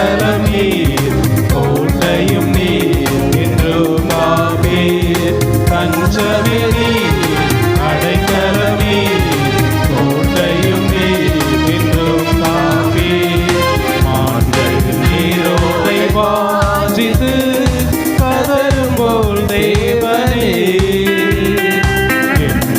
சகலம் நீர் கோட்டையும் நீர் என்றுமாவே தஞ்சமே நீர் அடைக்கலம் நீர் கோட்டையும் நீர் என்றும் காவே மாந்தர் நீரோடை வாசித்து கதரும் போல் தேவனே.